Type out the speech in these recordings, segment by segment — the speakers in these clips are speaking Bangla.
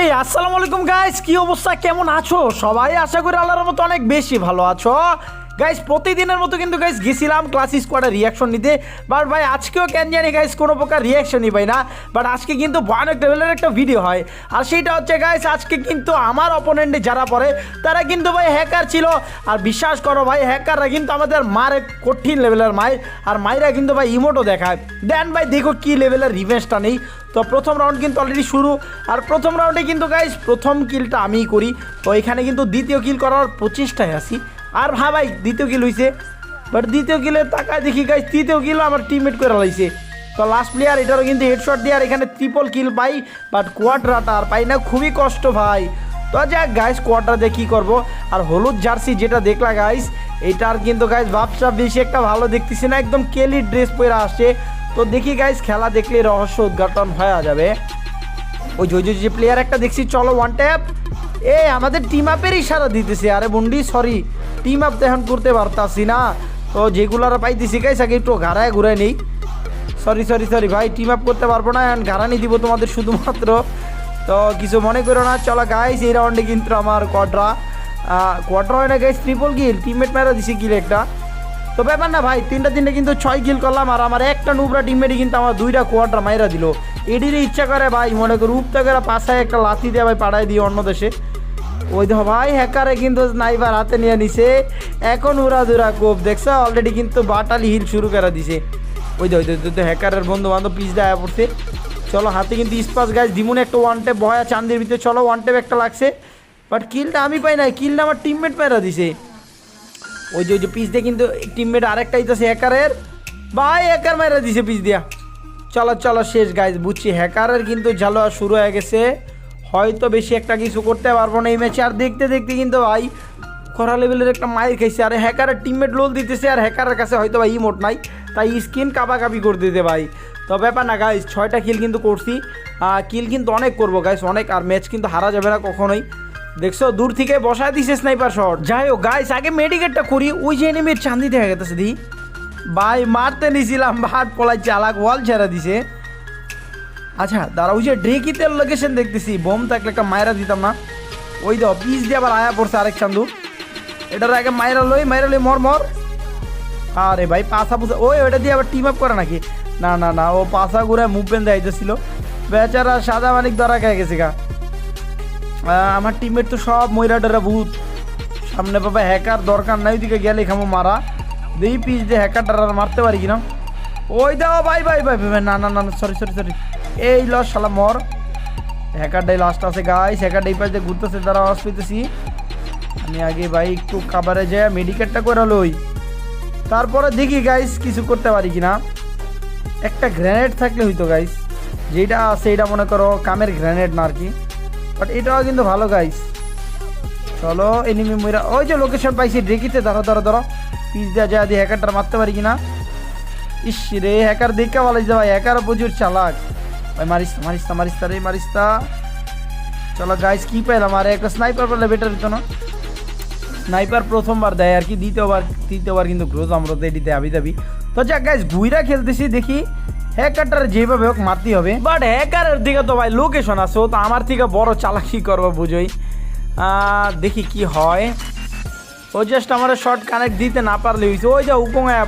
এই আসসালামু আলাইকুম গাইস কি অবস্থা? কেমন আছো? সবাই আশা করি আল্লাহর মতো অনেক বেশি ভালো আছো। গাইস প্রতিদিনের মতো কিন্তু গাইস গেছিলাম ক্লাস স্কোয়াডের রিয়াকশন নিতে। বাট ভাই, আজকেও কেন জানি গাইস কোনো প্রকার রিয়াকশনই পাই না। বাট আজকে কিন্তু ভয়ানক লেভেলের একটা ভিডিও হয়। আর সেইটা হচ্ছে গাইস আজকে কিন্তু আমার অপোনেন্টে যারা পড়ে, তারা কিন্তু ভাই হ্যাকার ছিল। আর বিশ্বাস করো ভাই হ্যাকাররা কিন্তু আমাদের মারে কঠিন লেভেলের মাই। আর মাইরা কিন্তু ভাই ইমোটও দেখায়। দেন ভাই, দেখো কি লেভেলের রিভেন্সটা নেই। তো প্রথম রাউন্ড কিন্তু অলরেডি শুরু। আর প্রথম রাউন্ডে কিন্তু গাইস প্রথম কিলটা আমিই করি। তো এখানে কিন্তু দ্বিতীয় কিল করার প্রচেষ্টায় আছি। আর হ্যাঁ ভাই, দ্বিতীয় কিল হইছে। বাট দ্বিতীয় কিলে তাকায় দেখি গাইস তৃতীয় কিল আমার টিমমেট করে লাইছে। তো লাস্ট প্লেয়ার এটারও কিন্তু হেডশট দিয়ে আর এখানে ট্রিপল কিল পাই বাট কোয়াড্রাটা আর পাই না, খুবই কষ্ট ভাই। তো যাক গাইস কোয়াড্রা দিয়ে কী করব? আর হলুদ জার্সি যেটা দেখলা গাইস এটার কিন্তু গাইস ভাবসা বেশি একটা ভালো দেখতেছি না, একদম কেলি ড্রেস পরে আসছে। তো দেখি গাইস খেলা দেখলে রহস্য উদ্ঘাটন হয়ে যাবে। ওই যে, ওই যে- যে প্লেয়ার একটা দেখছি, চলো ওয়ান ট্যাপ এ, আমাদের টিম আপের ইশারা দিতেছে। আরে বন্ডি সরি টিম আপ তো এখন করতে পারতাছি না। তো যেগুলার পাইতেছি গাইস আগে একটু ঘাড়ায় ঘুরায় নেই। সরি সরি সরি ভাই টিম আপ করতে পারব না এখন ঘাড়ানি দিব তোমাদের শুধুমাত্র। তো কিছু মনে করো না, চলো গাইস এই রাউন্ডে কিন্তু আমার কোয়াড্রা কোয়াড্রা হয় না গাইস ট্রিপল গিল টিমমেট মেরা দিছি গিল একটা। তো ব্যাপার না ভাই, তিনটা তিনটা কিন্তু ছয় কিল করলাম, আর আমার একটা নুবরা টিমমেটই কিন্তু আমার দুইটা কোয়াড্রা মাইরা দিল। এটির ইচ্ছা করে ভাই, মনে করো, উপতে করে পাশায় একটা লাথি দিয়ে ভাই পাড়ায় দিই অন্য দেশে। ওই দেখো ভাই হ্যাকারে কিন্তু স্নাইপার হাতে নিয়ে নিছে। এখন উড়া দুরা কোপ, দেখছ? অলরেডি কিন্তু বাটালি হিল শুরু করে দিছে। ওই দে ওই দে হ্যাকারের বন্ধু বান্ধব পিস দেয়া পড়ছে। চলো, হাতে কিন্তু ইস্পাস গাছ দিমুন একটা ওয়ান টেপ ভয়া চান্দের ভিতরে চলো ওয়ান টেপ একটা লাগছে। বাট কিলটা আমি পাই নাই কিলটা আমার টিমমেট মেরা দিছে। ওই যে ওই যে পিস দিয়ে কিন্তু টিমমেট আরেকটা ইতাছে হ্যাকারের ভাই হ্যাকার মেরা দিছে পিস দিয়া। চলো চলো, শেষ গাইজ বুঝছি। হ্যাকারের কিন্তু ঝালো শুরু হয়ে গেছে। হয়তো বেশি একটা কিছু করতে পারব না এই ম্যাচে। আর দেখতে দেখতে কিন্তু ভাই, খরা লেভেলের একটা মায়ের খাইছে। আর হ্যাকারের টিমমেট লোল দিতেছে আর হ্যাকারের কাছে হয়তো ভাই ইমোট নাই। তাই স্কিন কাবাকাবি করে দিতে ভাই। তো ব্যাপার না গাইজ ছয়টা কিল কিন্তু করছি। কিল কিন্তু অনেক করব গাইজ অনেক। আর ম্যাচ কিন্তু হারা যাবে না কখনোই। দেখছ, দূর থেকে বসায় দিছে স্নাইপার শট যাই হোক গাইস আগে মেডিকেটটা করি। ওই যে এনিমির চান্দি দেখা গেছে দি। ভাই, মারতে নিছিলাম ভাট পলাই চালাক ওয়াল ছেড়ে দিছে। আচ্ছা দাঁড়া ওই যে ড্রেকিতের লোকেশন দেখতেছি। বোম থাকলে একটা মায়েরা দিতাম না? ওই দাও পিস দিয়ে আবার আয়া পড়ছে আরেক চান্দু। এটার আগে মায়েরা লই মায়েরা লই মর মর। আরে ভাই পাশা পুষা ওই ওটা দিয়ে আবার টিম আপ করে নাকি? না না না ও পাশা ঘুরে মুভমেন্ট দেখাইতেছিল বেচারা সাদা মানিক ধরা খেয়ে গেছে গা। আমার টিমের তো সব ময়রাডারা ভূত। সামনে বাবা হ্যাকার দরকার নাই ওইদিকে গেলে খামো মারা। দেই পিস দিয়ে হ্যাকারটা আর মারতে পারি কিনা? ওই দাও ভাই ভাই ভাই, ভাই, না না না সরি সরি সরি এই লস শালা মর। হ্যাকারটাই লাস্ট আছে গাইস হ্যাকারটা এই পাশে ঘুরতেছে, তারা আওয়াজ পেতেছি। আমি আগে ভাই একটু খাবারে যাই মেডিকেটটা করে লই। তারপরে দেখি গাইস কিছু করতে পারি কিনা। একটা গ্রেনেড থাকলে হইতো গাইস যেটা আছে, এটা মনে করো, কামের গ্রেনেড না আর কি। বাট এটাও কিন্তু ভালো গাইস চলো এনিমি মইরা ওই যে লোকেশন পাইছি ডেকিতে ধরো ধরো ধরো। পিস দেওয়া যায়, দিয়ে হ্যাকারটা মারতে পারি কিনা? ইস রে হ্যাকার দেখে ভালো ভাই। হ্যাকার প্রচুর চালাক। ভাই মারিস না, মারিস না, মারিস রে মারিস চলো গাইস কি পাইলাম আর একটা স্নাইপার পেলে বেটার হতো না স্নাইপার প্রথমবার দেয় আর কি দ্বিতীয়বার তৃতীয়বার কিন্তু গ্রোজ আমরা তো এটিতে আবি দাবি তো যাক গাইস গুইরা খেলতেছি দেখি হ্যাকারটার যেভাবে হোক মারতেই হবে বাট হ্যাকারের দিকে তো ভাই লোকেশন আছে তো আমার থেকে বড় চালাকি করব বুঝোই দেখি কি হয় ও জাস্ট আমার শর্ট কানেক্ট দিতে না পারলে হয়েছে ওই যা উকং আয়া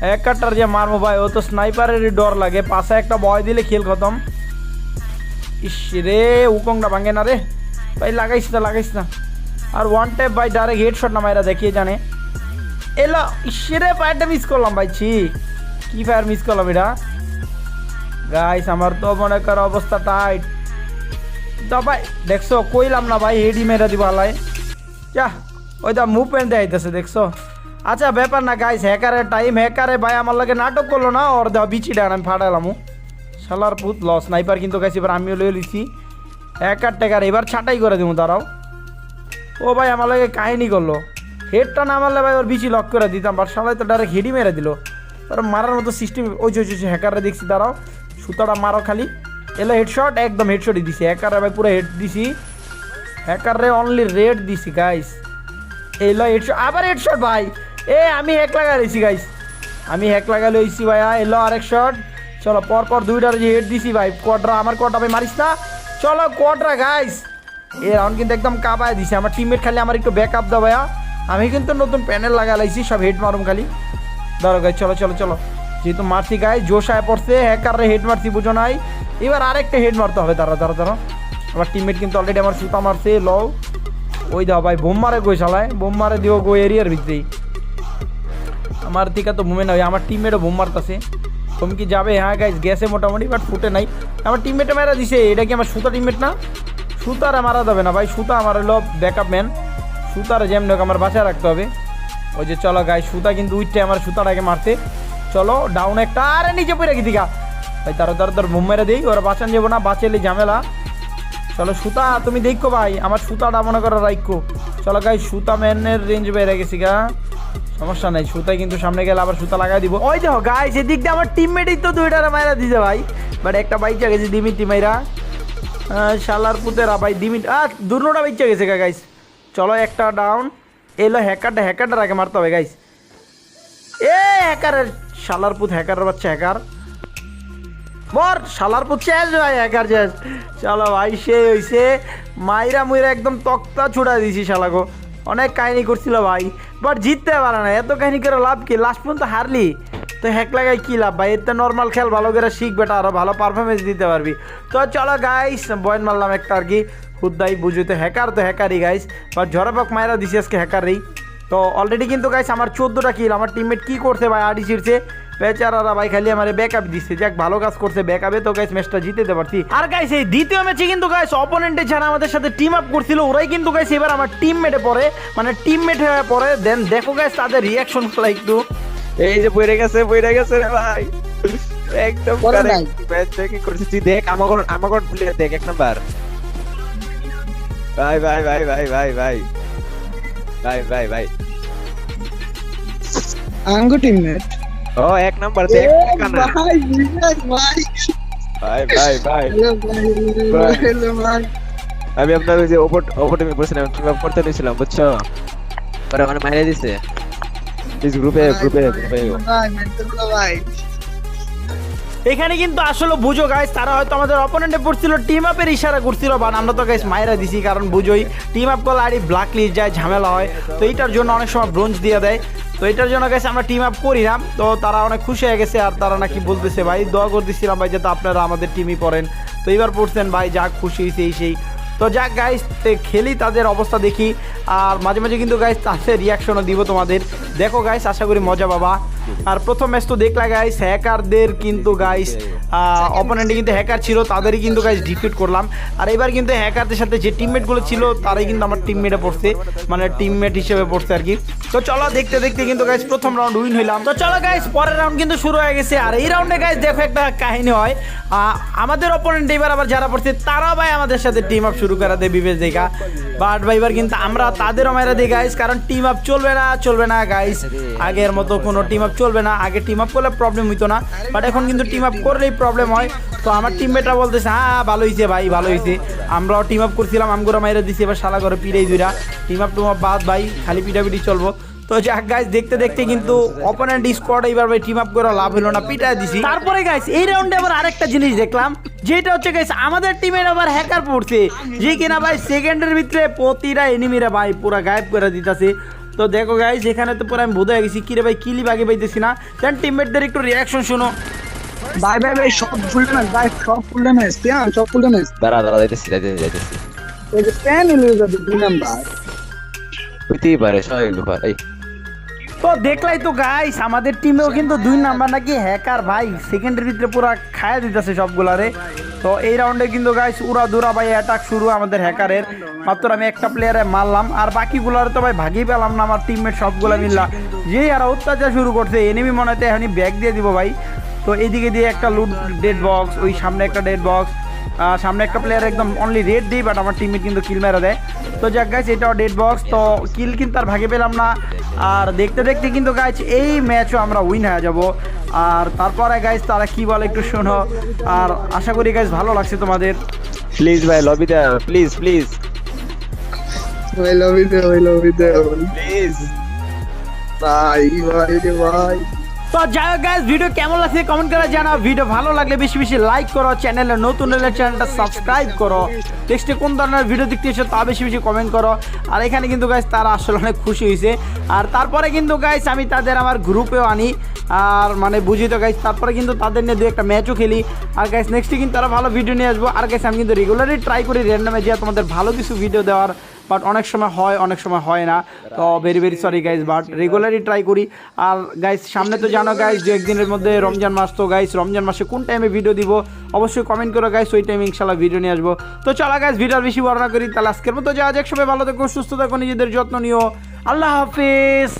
পড়ছে হ্যাকারটার যে মারবো ভাই, ও তো স্নাইপারেরই ডর লাগে। পাশে একটা বয় দিলে খেল খতম। ইস রে, উকংটা ভাঙে না রে। ভাই, লাগাইস না লাগাইস না। আর ওয়ান টাইপ ভাই ডাইরেক্ট হেড শট না মাইরা দেখিয়ে জানে। এলো ইসরে ফায়ারটা মিস করলাম ভাই, ছি। কি ফায়ার মিস করলাম এটা? গাইস আমার তো মনে কর অবস্থা টাইট তো ভাই, দেখছ, কইলাম না ভাই হেডি মেরা দিব হালাই যা ওই দা মুভমেন্ট দেখাইতেছে দেখছ? আচ্ছা ব্যাপার না গাইস হ্যাকারের টাইম হ্যাকারে ভাই আমার লাগে নাটক করল না, ওর দেওয়া বিচি ডান, আমি ফাটালাম শালার পুত লস স্নাইপার কিন্তু গাইছি এবার আমিও লয়ে লিছি হ্যাকার টেকার, এবার ছাটাই করে দিব দাঁড়াও। ও ভাই, আমার লাগে কাহিনি করল। হেডটা না মারলে ভাই, ওর বিচি লক করে দিতাম বাট সবাই তো ডাইরেক্ট হেডি মেরে দিল। তার মারার মতো সিস্টেম ওই যে ওই যে হ্যাকাররা দেখছি, দাঁড়াও। সুতাটা মারো খালি। এলো হেডশট একদম হেডশটই দিছি। হ্যাকারে ভাই পুরো হেড দিছি। হ্যাকারে অনলি রেড দিছি গাইস এলো হেডশট আবার হেডশট ভাই। এ, আমি হ্যাক লাগা গাইস আমি হ্যাক লাগা লইছি, ভাইয়া। এলো আরেক শট চলো পর পর দুইটার যে হেড দিছি, ভাই। কোয়াড্রা আমার কোয়াড্রা ভাই, মারিস না। চলো কোয়াটরা গাইস এই রাউন্ড কিন্তু একদম কাবায় দিছে। আমার টিমমেট খালি আমার একটু ব্যাক আপ দাও, ভাইয়া। আমি কিন্তু নতুন প্যানেল লাগালাইছি সব হেড মারুম খালি। ধরো গাই চলো চলো চলো। যেহেতু মারছি গাই জোশায় পড়ছে হ্যাকাররে হেড মারছি, বুঝো নাই। এবার আরেকটা হেড মারতে হবে তারা তারা তারা আমার টিমমেট কিন্তু অলরেডি আমার সুতা মারছে লও ওই দাও, ভাই, বোম মারে গই চালায় বোম মারে দিও গো এরিয়ার ভিতরেই। আমার দিকে তো বোমে নাই আমার টিমমেটও বোম মারতেছে। তুমি কি যাবে? হ্যাঁ গাইজ গেছে মোটামুটি বাট ফুটে নাই। আমার টিমমেটে মেরা দিছে, এটা কি আমার সুতা টিমমেট না? সুতারে মারা যাবে না ভাই, সুতা আমার হলো ব্যাকআপ ম্যান সুতারে যেমন হোক আমার বাঁচায় রাখতে হবে। ওই যে চলো গাই সুতা কিন্তু উঠতে আমার সুতাটাকে মারতে। চলো ডাউন একটা, আরে নিচে পড়ে কি দিঘা ভাই, তার তার তার বোম মেরে দিই, ওরা বাঁচান যাব না বাঁচালে ঝামেলা। চলো সুতা, তুমি দেখো ভাই, আমার সুতাটা মনে করো রাইকো চলো গাই সুতা ম্যানের রেঞ্জ বেড়ে গেছি গা। সমস্যা নাই, সুতায় কিন্তু সামনে গেলে আবার সুতা লাগাই দিব। ওই দেখো গাই সেদিক দিয়ে আমার টিমমেটই তো দুইটারে মাইরা দিছে ভাই। বাট একটা বাইচা গেছে দিমিটি মাইরা। শালার পুতেরা ভাই দিমিট আহ, দুর্নোটা বাইচা গেছে গাইস চলো একটা ডাউন এলো হ্যাকারটা হ্যাকারটা আগে মারতে হবে গাইস এ হ্যাকারের শালার পুত হ্যাকারের বাচ্চা হ্যাকার মর, শালার পুত শেষ ভাই হ্যাকার শেষ চলো ভাই সে হইছে। মাইরা মুইরা একদম তক্তা ছুড়া দিছি শালাগো অনেক কাহিনী করছিল ভাই। বাট জিততে পারে না। এত কাহিনী করে লাভ কি? লাস্ট পর্যন্ত হারলি। তো হ্যাক লাগাই কী লাভ ভাই? এতে নর্মাল খেল, ভালো করে শিখবে বেটা, আরও ভালো পারফরমেন্স দিতে পারবি। তো চলো গাইস বয়ন মারলাম একটা আর কি। হুদ্দাই বুঝি তো হ্যাকার তো হ্যাকারই গাইস বাট ঝরাপাক মায়েরা দিছি আজকে হ্যাকারই তো অলরেডি কিন্তু গাইস আমার চোদ্দোটা কিল আমার টিমমেট কী করছে ভাই? আড়ি ছিড়ছে। বেচারারা ভাই খালি আমার ব্যাকআপ দিচ্ছে যাক ভালো কাজ করছে ব্যাকআপে তো গাইস ম্যাচটা জিতে পারছি আর গাইস এই দ্বিতীয় ম্যাচে কিন্তু গাইস অপোনেন্টে যারা আমাদের সাথে টিম আপ করছিল ওরাই কিন্তু গাইস এবার আমার টিমমেটে পড়ে। মানে টিমমেট হয়ে পড়ে। দেন দেখো গাইস তাদের রিয়াকশনগুলো একটু। এই যে বইরে গেছে বইরে গেছে রে ভাই। একদম পরে ম্যাচ দেখি করছিস তুই দেখ আমাগর আমাগর প্লেয়ার দেখ এক নাম্বার ভাই ভাই ভাই ভাই ভাই ভাই। ভাই ভাই ভাই। আঙ্গু টিমমেট ओ एक नंबर देख भाई भाई भाई भाई अभी अपना पढ़ते नहीं बच्चा पर हमारे मायने दिस है इस ग्रुप ग्रुप है है এখানে কিন্তু আসলে বুঝো গাইস তারা হয়তো আমাদের অপোনেন্টে পড়ছিল টিম আপের ইশারা করছিল বাট আমরা তো গাইস মায়েরা দিছি, কারণ বুঝোই টিম আপ করলে আরই ব্ল্যাক লিস্ট যায়, ঝামেলা হয়। তো এইটার জন্য অনেক সময় ব্রোঞ্জ দিয়ে দেয়। তো এটার জন্য গাইস আমরা টিম আপ করি না। তো তারা অনেক খুশি হয়ে গেছে, আর তারা নাকি বলতেছে, ভাই, দোয়া করে দিচ্ছিলাম ভাই, যাতে আপনারা আমাদের টিমই পড়েন। তো এবার পড়ছেন, ভাই, যাক, খুশি হয়েছে, এই সেই। তো যাক গাইস খেলি তাদের অবস্থা দেখি। আর মাঝে মাঝে কিন্তু গাইস তাদের রিয়াকশনও দিব তোমাদের। দেখো গাইস আশা করি মজা পাবা। আর প্রথম ম্যাচ তো দেখলা গাইস হ্যাকারদের কিন্তু গাইস অপোনেন্টে কিন্তু হ্যাকার ছিল, তাদেরই কিন্তু গাইস ডিফিট করলাম। আর এবার কিন্তু হ্যাকারদের সাথে যে টিমমেটগুলো ছিল, তারাই কিন্তু আমার টিমমেটে পড়ছে মানে টিমমেট হিসেবে পড়ছে আর কি। তো চলো, দেখতে দেখতে কিন্তু গাইস প্রথম রাউন্ড উইন হইলাম। তো চলো গাইস পরের রাউন্ড কিন্তু শুরু হয়ে গেছে। আর এই রাউন্ডে গাইস দেখো একটা কাহিনী হয়। আমাদের অপোনেন্ট এবার আবার যারা পড়ছে তারা ভাই আমাদের সাথে টিম আপ শুরু করা দেয় বিবেশ দেখা বাট ভাই, এবার কিন্তু আমরা তাদেরও মেরা দিই গাইস কারণ টিম আপ চলবে না চলবে না গাইস আগের মতো কোনো টিম আপ চলবে না, আগে টিম আপ করলে প্রবলেম হইতো না বাট এখন কিন্তু টিম আপ করলেই প্রবলেম হয়। তো আমার টিমমেটরা বলতেছে হ্যাঁ ভালো হয়েছে ভাই, ভালো হয়েছে আমরাও টিম আপ করছিলাম আমগুলো মাইরা দিছি, এবার শালা করে পিড়াই দুইরা। টিম আপ টুম আপ বাদ ভাই, খালি পিটাপিটি চলবো। তো যাক গাইস দেখতে দেখতে কিন্তু অপোনেন্ট স্কোয়াড এবার ভাই টিম আপ করে লাভ হলো না পিটায় দিছি। তারপরে গাইস এই রাউন্ডে আবার আরেকটা জিনিস দেখলাম, যেটা হচ্ছে গাইস আমাদের টিমের আবার হ্যাকার পড়ছে। যে কিনা ভাই সেকেন্ডের ভিতরে প্রতিটা এনিমিরা ভাই পুরো গায়েব করে দিতেছে। তো দেখো গাইজ এখানে তো পুরো আমি বোধ হয়ে গেছি। কিরে ভাই কিলি বাগে পাইতেছি না? দেন টিমমেটদের একটু রিয়াকশন শুনো। ভাই ভাই ভাই সব ফুল ড্যামেজ ভাই সব ফুল ড্যামেজ পেয়ান সব ফুল ড্যামেজ দাঁড়া দাঁড়া যাইতেছি যাইতেছি যাইতেছি। এই যে প্যান হইল যাবে দুই নাম্বার হইতেই পারে সবাই হইল এই। তো দেখলাই তো গাইস আমাদের টিমেও কিন্তু দুই নাম্বার নাকি হ্যাকার ভাই। সেকেন্ডের ভিতরে পুরো খায়া দিতেছে সবগুলারে। তো এই রাউন্ডে কিন্তু গাইস উড়া দুরা ভাই অ্যাটাক শুরু আমাদের হ্যাকারের মাত্র আমি একটা প্লেয়ারে মারলাম। আর বাকিগুলার তো ভাই ভাগই পেলাম না আমার টিমমেট সবগুলা মিললা যে আর অত্যাচার শুরু করছে এনিমি মনে হয় এখনই ব্যাগ দিয়ে দিব ভাই। তো এইদিকে দিয়ে একটা লুট ডেড বক্স ওই সামনে একটা ডেড বক্স সামনে একটা প্লেয়ার একদম অনলি রেড দিই বাট আমার টিমমেট কিন্তু কিল মেরা দেয়। তো যাক গাইছে এটাও ডেড বক্স তো কিল কিন্তু আর ভাগে পেলাম না। আর দেখতে দেখতে কিন্তু গাইছ এই ম্যাচও আমরা উইন হয়ে যাব। আর তারপরে গাইজ তারা কি বলে একটু শোনো। আর আশা করি গাইজ ভালো লাগছে তোমাদের। প্লিজ ভাই লবিতে প্লিজ প্লিজ ভাই লবি দে ভাই লবি দে প্লিজ ভাই ভাই ভাই। তো যাই হোক গাইজ ভিডিও কেমন লাগছে কমেন্ট করে জানাও। ভিডিও ভালো লাগলে বেশি বেশি লাইক করো চ্যানেলে নতুন হলে চ্যানেলটা সাবস্ক্রাইব করো। নেক্সটে কোন ধরনের ভিডিও দেখতে এসো তা বেশি বেশি কমেন্ট করো। আর এখানে কিন্তু গাইজ তারা আসলে অনেক খুশি হয়েছে আর তারপরে কিন্তু গাইস আমি তাদের আমার গ্রুপেও আনি। আর মানে বুঝি তো গাইস তারপরে কিন্তু তাদের নিয়ে দু একটা ম্যাচও খেলি। আর গাইস নেক্সটে কিন্তু তারা ভালো ভিডিও নিয়ে আসব। আর গাইস আমি কিন্তু রেগুলারই ট্রাই করি র্যান্ডামে যে তোমাদের ভালো কিছু ভিডিও দেওয়ার বাট অনেক সময় হয়, অনেক সময় হয় না। তো very very sorry guys but রেগুলারই ট্রাই করি। আর গাইজ সামনে তো জানো গাইজ যে একদিনের মধ্যে রমজান মাস, তো গাইজ রমজান মাসে কোন টাইমে ভিডিও দিব? অবশ্যই কমেন্ট করো গাইজ ওই টাইমে ইনশাল্লাহ ভিডিও নিয়ে আসব। তো চলো গাইজ ভিডিও বেশি বর্ণনা করি। তাহলে আজকের মতো যাওয়া যাক। সবাই ভালো থেকো, সুস্থ থাকো, নিজেদের যত্ন নিও। আল্লাহ হাফিজ।